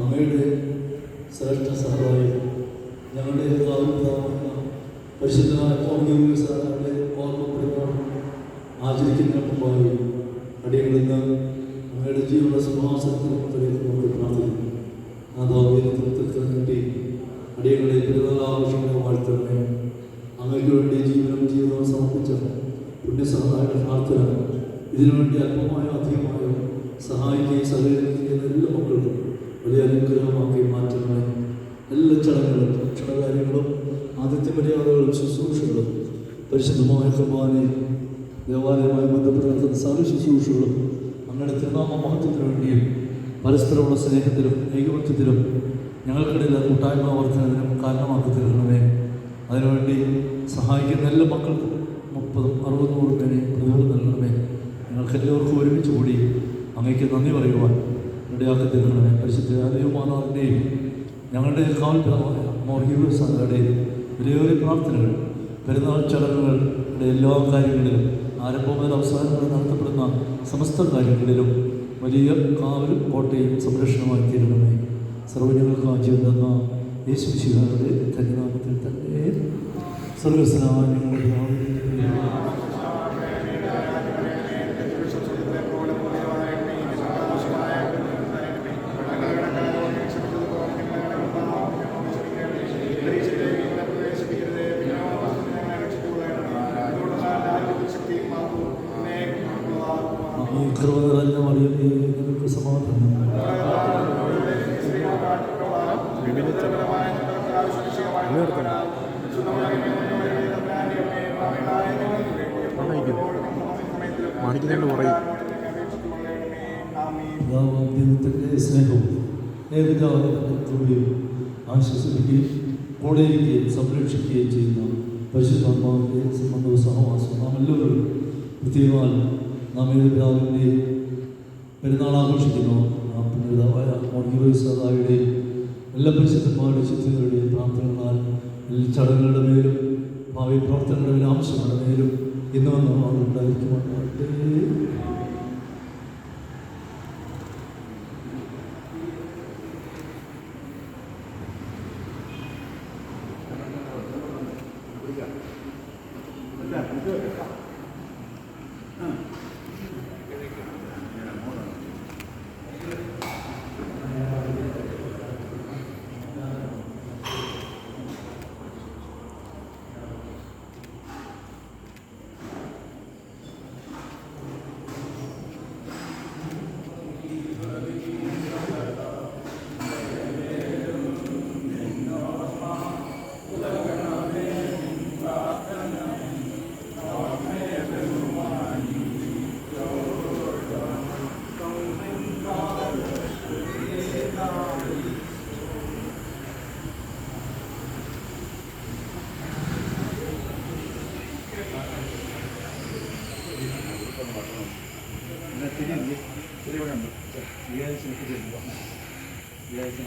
അങ്ങയുടെ ശ്രേഷ്ഠ സഹായം ഞങ്ങളുടെ കാവുന്ന പരിശുദ്ധമായ ഓർമ്മ സാറിനെ ഓർമ്മപ്പെടുത്താൻ ആചരിക്കുന്ന മുമ്പായി അടിയങ്ങളിൽ നിന്ന് അങ്ങയുടെ ജീവനുള്ള സിംഹാസനത്തിൽ നമുക്ക് പ്രാർത്ഥിക്കുന്നു. ആ ദൗത്യത്തിൽ നീട്ടി അടിയങ്ങളെ പെരുന്നാൾ ആഘോഷങ്ങളെ വാഴ്ത്തണമേ അങ്ങയ്ക്ക് വേണ്ടി ജീവനും ജീവിതവും സമർപ്പിച്ച പുണ്യസഹായുടെ പ്രാർത്ഥന. ഇതിനുവേണ്ടി അല്പമായോ അധികമായോ സഹായിക്കുകയും സഹകരിക്കുകയും എല്ലാ മക്കൾക്കും വലിയ അനുഗ്രഹമാക്കി മാറ്റണമേ. എല്ലാ ചടങ്ങുകളും ഭക്ഷണകാര്യങ്ങളും ആദിത്യ മര്യാദകളും ശുശ്രൂഷകളും പരിശുദ്ധമായ കുർബാനെ ദേവാലയവുമായി ബന്ധപ്പെട്ട് സകല ശുശ്രൂഷകളും അങ്ങനെ തിരുനാമ മഹത്വത്തിന് വേണ്ടിയും പരസ്പരമുള്ള സ്നേഹത്തിലും ഏകപക്ഷത്തിലും ഞങ്ങൾക്കിടയിൽ കൂട്ടായ്മ വർദ്ധനത്തിനും കാരണമാക്കി തീർക്കണമേ. അതിനുവേണ്ടി സഹായിക്കുന്ന എല്ലാ മക്കൾക്കും മുപ്പതും അറുപതും പേരെ പ്രതിഫലം നൽകണമേ. ഞങ്ങൾക്ക് എല്ലാവർക്കും ഒരുമിച്ച് കൂടി അങ്ങേക്ക് നന്ദി പറയുവാൻ ഇടയാക്കി തീർക്കണമേ. പരിശുദ്ധ ദൈവമാനവരുടെയും ഞങ്ങളുടെ കാവൽപിതാവായ മോർഗീവ് സാറുടെയും പ്രാർത്ഥനകൾ പെരുന്നാൾ ചടങ്ങുകളുടെ എല്ലാ കാര്യങ്ങളിലും ആരംഭം മുതൽ അവസാനം വരെ നടത്തപ്പെടുന്ന സമസ്ത കാര്യങ്ങളിലും വലിയ കാവലും കോട്ടയും സംരക്ഷണമായി തീരണമേ സർവജങ്ങൾക്ക് ആജീവൻ തന്ന യേശു ശിവയുടെ ധന്യനാമത്തിൽ തന്നെ സർവസ്നാ ഞങ്ങളുടെ കൃപ നിറഞ്ഞ മറിയമേ നിനക്ക് സമാധാനം. മാണിക്കുന്നതിന്റെ പുറകിൽ പിതാവാം ദൈവത്തിന്റെ സ്നേഹവും ഏകജാതയുടെ കൃപയും ആശ്വസിപ്പിക്കുകയും കൂടെയിരിക്കുകയും സംരക്ഷിക്കുകയും ചെയ്യുന്ന പരിശുദ്ധാത്മാവിന്റെ സംബന്ധവും സഹവാസവും നാം എല്ലാവരും പ്രത്യേകമായി നാം ഏത് പിതാവിന്റെ പെരുന്നാൾ ആഘോഷിക്കുന്നു ആ പിതാവായ മോർഗിവൈസാദായുടെയും എല്ലാ പരിശുദ്ധന്മാരുടെ ചിത്രങ്ങളുടെയും പ്രാർത്ഥനകളാൽ എല്ലാ ചടങ്ങുകളുടെ മേലും ഭാവി പ്രവർത്തനങ്ങളുടെ മേലും ആവശ്യങ്ങളുടെ മേലും ഇന്ന് വന്ന് రియాల్సిన రియాల్సిన